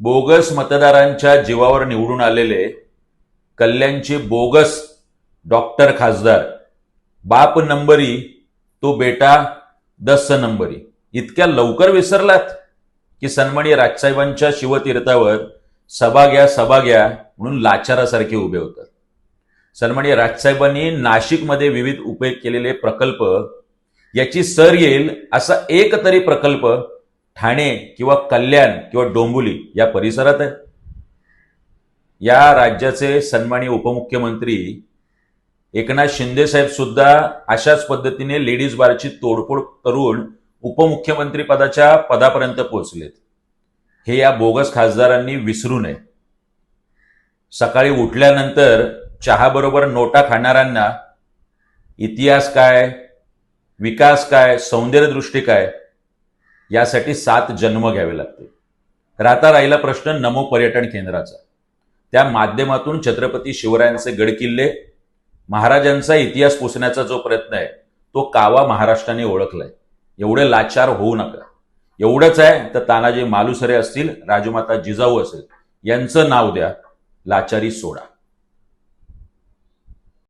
Bogus मतदारांच्या जीवावर निवडून आलेले कल्याणचे बोगस डॉक्टर खासदार. बाप नंबरी तो बेटा दस नंबरी. इतक्या लवकर विसरलात की सन्माननीय राजसाहेबांच्या शिवतीर्थावर सभा घ्या सभा घ्या म्हणून लाचारासारखे उभे होतात. सन्माननीय राजसाहेबांनी नाशिकमध्ये विविध उपयोग केलेले प्रकल्प याची सर येईल असा एक तरी प्रकल्प ठाणे किंवा कल्याण किंवा डोंबुली या परिसरात आहे. या राज्याचे सन्माननीय उपमुख्यमंत्री एकनाथ शिंदे साहेब सुद्धा अशाच पद्धतीने लेडीज बारची तोडफोड करून उपमुख्यमंत्री पदाच्या पदापर्यंत पोहोचलेत. हे या बोगस खासदारांनी विसरू नये. सकाळी उठल्यानंतर चहाबरोबर नोटा खाणाऱ्यांना इतिहास काय विकास काय सौंदर्यदृष्टी काय यासाठी सात जन्म घ्यावे लागते राहता राहिला प्रश्न नमो पर्यटन केंद्राचा. त्या माध्यमातून छत्रपती शिवरायांचे गडकिल्ले महाराजांचा इतिहास पुसण्याचा जो प्रयत्न आहे तो कावा महाराष्ट्राने ओळखलाय. एवढे लाचार होऊ नका. एवढंच आहे तर तानाजी मालुसरे असतील राजमाता जिजाऊ असेल यांचं नाव द्या लाचारी सोडा.